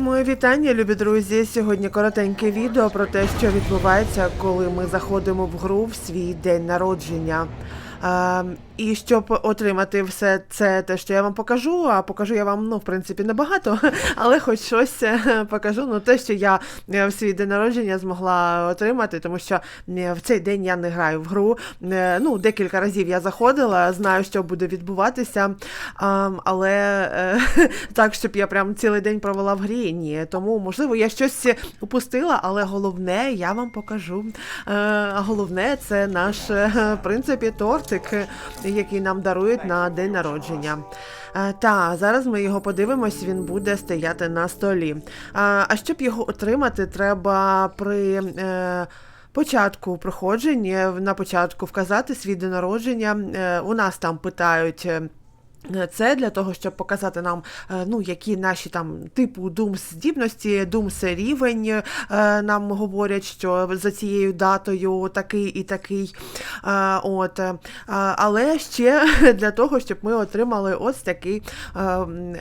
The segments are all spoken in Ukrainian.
Моє вітання, любі друзі. Сьогодні коротеньке відео про те, що відбувається, коли ми заходимо в гру в свій день народження. І щоб отримати все це, те, що я вам покажу, а покажу я вам, ну, в принципі, небагато, але хоч щось е, покажу. Ну, те, що я е, в свій день народження змогла отримати, тому що е, в цей день я не граю в гру. Ну, декілька разів я заходила, знаю, що буде відбуватися, але так, щоб я прям цілий день провела в грі, ні. Тому, можливо, я щось упустила, але головне я вам покажу. Головне це наш, в принципі, тортик, е, який нам дарують на день народження. Е, Та зараз ми його подивимось, він буде стояти на столі. А а щоб його отримати, треба при. Е, Початку проходження на початку вказати свій день народження. Е, У нас там питають. Це для того, щоб показати нам, е, ну, які наші там типу думс здібності, думс рівень е, нам говорять, що за цією датою такий і такий. Е, От. Але ще для того, щоб ми отримали ось такий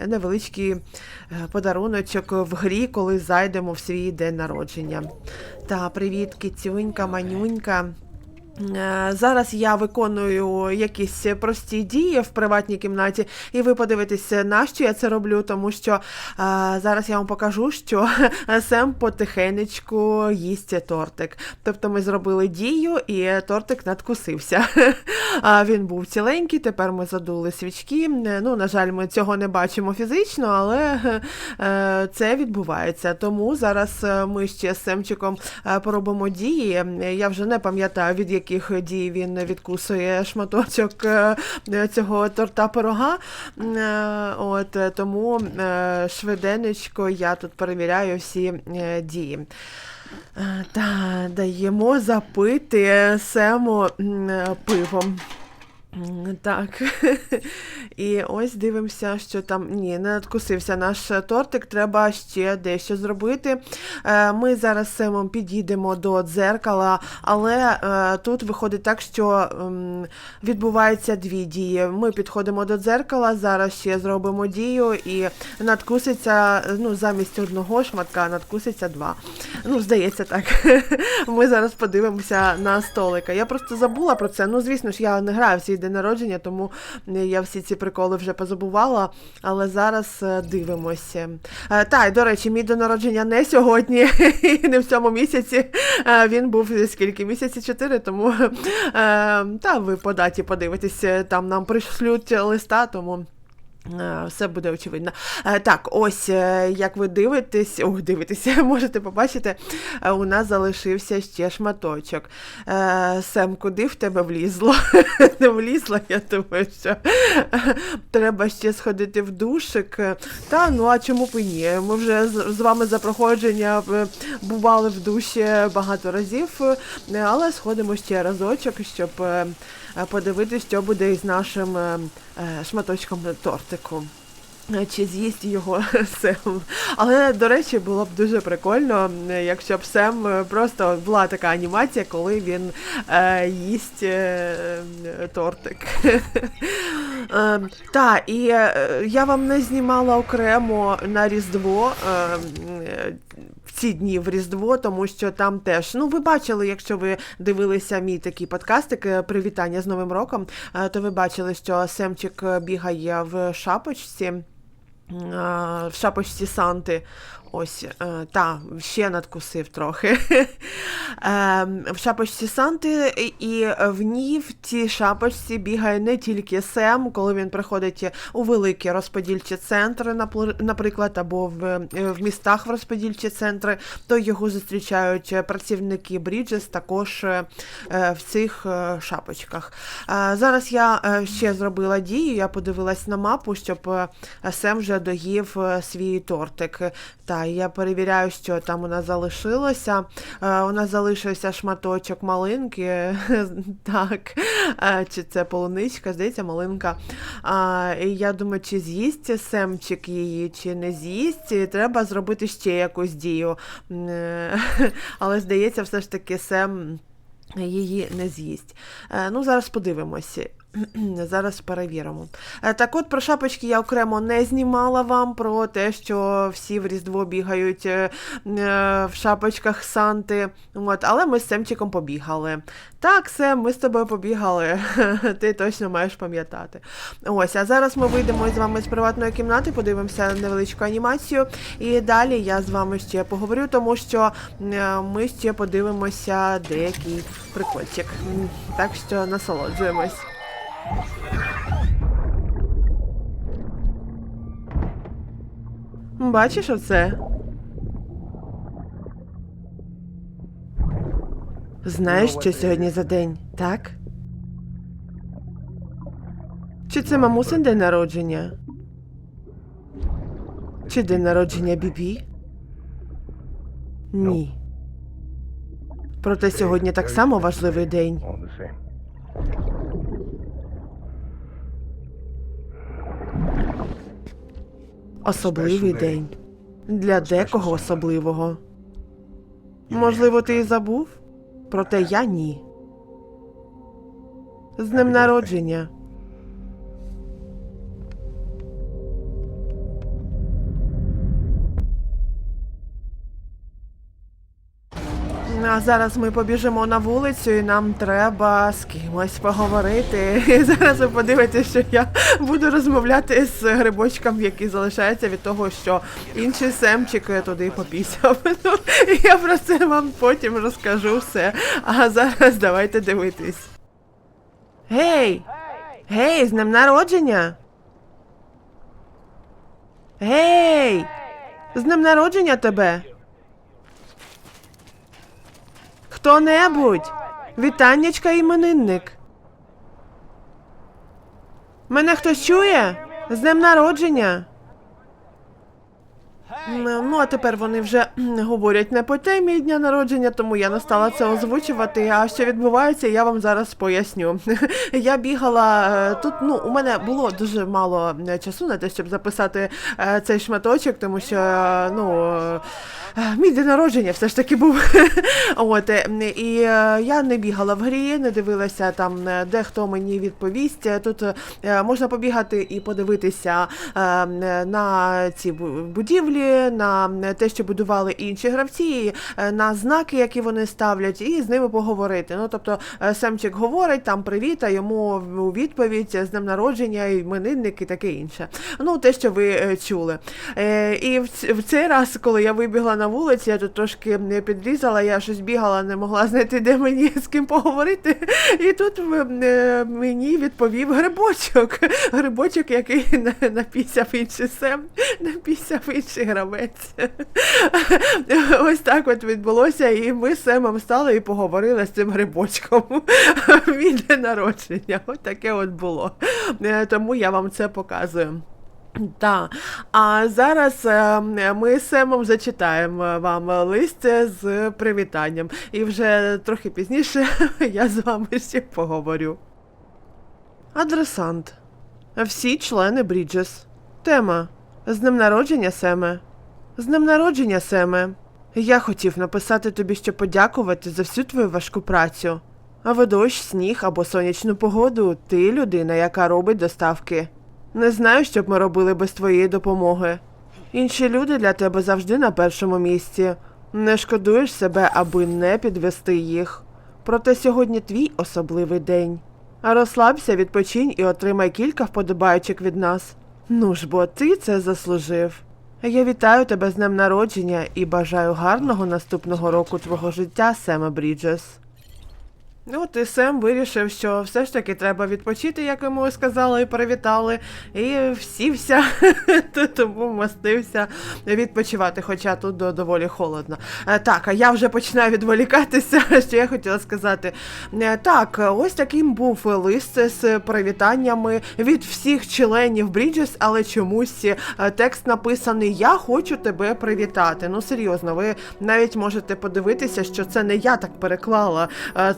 невеличкий подаруночок в грі, коли зайдемо в свій день народження. Та, привіт, кицюнька, манюнька. Е, Зараз я виконую якісь прості дії в приватній кімнаті, і ви подивитесь, на що я це роблю, тому що е, зараз я вам покажу, що Сем потихенечку їсть тортик. Тобто ми зробили дію, і тортик надкусився. А Він був ціленький, тепер ми задули свічки. Е, Ну, на жаль, ми цього не бачимо фізично, але це відбувається. Тому зараз ми ще з Семчиком поробимо дії. Я вже не пам'ятаю, від яких дій він відкусує шматочок е, цього торта пирога. Е, От тому е, швиденечко я тут перевіряю всі дії. Та даємо запити Сему пивом. Так. І ось дивимося, що там. Ні, не надкусився наш тортик, треба ще дещо зробити. Е, Ми зараз Семом підійдемо до дзеркала, але е, тут виходить так, що ем, відбуваються дві дії. Ми підходимо до дзеркала, зараз ще зробимо дію і надкуситься, ну, замість одного шматка надкуситься два. Ну, здається, так. Ми зараз подивимося на столика. Я просто забула про це. Ну, звісно ж, я не граю в свій день народження, тому я всі ці приколи вже позабувала. Але зараз е, дивимося. Е, Та, і, до речі, мій день народження не сьогодні, не в цьому місяці. Е, Він був скільки місяці чотири, тому та ви по даті подивитесь, там нам прийшлють листа, тому. Е, Все буде очевидно. Е, Так, ось е, як ви дивитесь, ох, дивитеся, можете побачити, у нас залишився ще шматочок. Сем, куди в тебе влізло? Не влізло, я думаю, що треба ще сходити в душик. Та ну а чому б і ні? Ми вже з вами за проходження бували в душі багато разів, але сходимо ще разочок, щоб подивитися, що буде із нашим е, е, шматочком тортику. Е, Чи з'їсть його Сем. Але, до речі, було б дуже прикольно, е, якщо б Сем е, просто була така анімація, коли він е, їсть е, е, тортик. Е, та, і е, я вам не знімала окремо на Різдво. Е, е, ці дні в Різдво, тому що там теж, ну ви бачили, якщо ви дивилися мій такий подкастик е, Привітання з Новим роком, е, то ви бачили, що Семчик е, бігає в шапочці. В шапочці Санти. Ось, е, та, ще надкусив трохи. Е, В шапочці Санти, і в ній в цій шапочці бігає не тільки Сем, коли він приходить у великі розподільчі центри, наприклад, або в, е, в містах в розподільчі центри, то його зустрічають працівники Бріджес також е, в цих шапочках. Зараз я ще зробила дію, я подивилась на мапу, щоб Сем вже доїв свій тортик. Та я перевіряю, що там у нас залишилося. Е, У нас залишився шматочок малинки. Так, Е, чи це полуничка, здається, малинка. І я думаю, чи з'їсть Семчик її, чи не з'їсть. Треба зробити ще якусь дію. Е, Але здається, все ж таки Сем її не з'їсть. Ну, зараз подивимося. Зараз перевіримо. Е, Так от про шапочки я окремо не знімала вам про те, що всі в Різдво бігають е, е, в шапочках Санти. От, але ми з Семчиком побігали. Так, Сем, ми з тобою побігали. Ти точно маєш пам'ятати. Ось, а зараз ми вийдемо з вами з приватної кімнати, подивимося невеличку анімацію. І далі я з вами ще поговорю, тому що ми ще подивимося деякий прикольчик. Так що насолоджуємось. Бачиш оце? Знаєш, що сьогодні за день, так? Чи це мамусин день народження? Чи день народження Бібі? Ні. Проте сьогодні так само важливий день. Особливий день. Для декого особливого. Можливо, ти і забув? Проте я ні. З днем народження. А зараз ми побіжимо на вулицю, і нам треба з кимось поговорити. І зараз ви подивитесь, що я буду розмовляти з грибочком, який залишається від того, що інший семчик туди попісяв. Ну, я про це вам потім розкажу все. А зараз давайте дивитись. Гей! Гей, з днем народження! Гей! З днем народження тебе! Хто-небудь! Вітаннячка іменинник. Мене хтось чує? З днем народження. Ну, а тепер вони вже говорять не по темі дня народження, тому я не стала це озвучувати. А що відбувається, я вам зараз поясню. Я бігала е, тут. Ну, у мене було дуже мало е, часу на те, щоб записати е, цей шматочок, тому що ну. Мій день народження все ж таки був. От, і я не бігала в грі, не дивилася там, де хто мені відповість. Тут можна побігати і подивитися на ці будівлі, на те, що будували інші гравці, е, на знаки, які вони ставлять, і з ними поговорити. Ну, тобто, е, Семчик говорить там привіт, а йому у відповідь з днем народження, іменинник і таке інше. Ну, те, що ви е, чули. Е, І в, цей раз, коли я вибігла на вулицю, я тут трошки не підрізала, я щось бігала, не могла знайти, де мені з ким поговорити. І тут е, мені відповів грибочок. Грибочок, який на- напісяв інший сем, напісяв інший гравець. Ось так от відбулося, і ми з Семом стали і поговорили з цим грибочком. Від день народження. Ось таке от було. Е, Тому я вам це показую. Так, а зараз е, ми з Семом зачитаємо вам лист з привітанням. І вже трохи пізніше я з вами ще поговорю. Адресант. Всі члени Бріджес. Тема. З днем народження, Семе. З днем народження, Семе. Я хотів написати тобі, що подякувати за всю твою важку працю. А в дощ, сніг або сонячну погоду ти людина, яка робить доставки. Не знаю, що б ми робили без твоєї допомоги. Інші люди для тебе завжди на першому місці. Не шкодуєш себе, аби не підвести їх. Проте сьогодні твій особливий день. А розслабся, відпочинь і отримай кілька вподобайочок від нас. Ну ж бо ти це заслужив. Я вітаю тебе з днем народження і бажаю гарного наступного року твого життя, Семе Бріджес. Ну, і Сем вирішив, що все ж таки треба відпочити, як йому сказали і привітали, і всівся, тому мастився відпочивати, хоча тут доволі холодно. Е, Так, а я вже починаю відволікатися, що я хотіла сказати. Е, Так, ось таким був лист з привітаннями від всіх членів Бріджес, але чомусь е, текст написаний Я хочу тебе привітати. Ну серйозно, ви навіть можете подивитися, що це не я так переклала.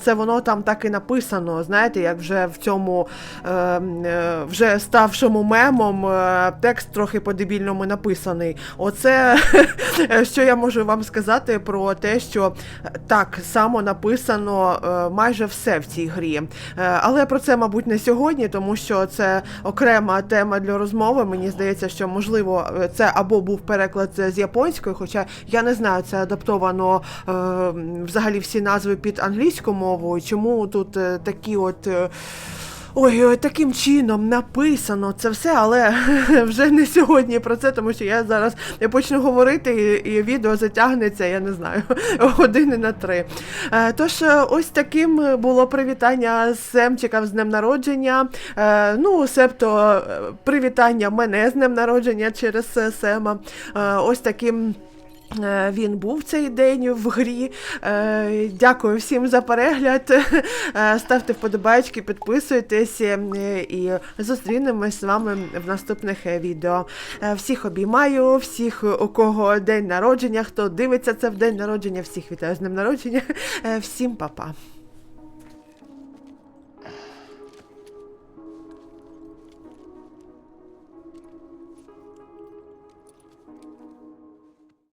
Це воно там так і написано. Знаєте, як вже в цьому е, е, вже ставшому мемом е, текст трохи по-дебільному написаний. Оце що я можу вам сказати про те, що е, так само написано е, майже все в цій грі. Е, але про це, мабуть, не сьогодні, тому що це окрема тема для розмови. Мені здається, що можливо е, це або був переклад з японської, хоча я не знаю, це адаптовано е, взагалі всі назви під англійську мову. Чому тут е, такі от. е, Ой, ой, таким чином написано це все, але вже не сьогодні про це, тому що я зараз я почну говорити, і, і відео затягнеться, я не знаю, години на три. Е, Тож, ось таким було привітання Семчика з днем народження. Ну, себто привітання мене з днем народження через Сема. Ось таким. Е, Він був цей день в грі. Е, Дякую всім за перегляд. Е, Ставте вподобайки, підписуйтесь і зустрінемось з вами в наступних відео. Всіх обіймаю, всіх, у кого день народження, хто дивиться це в день народження, всіх вітаю з днем народження. Всім па-па.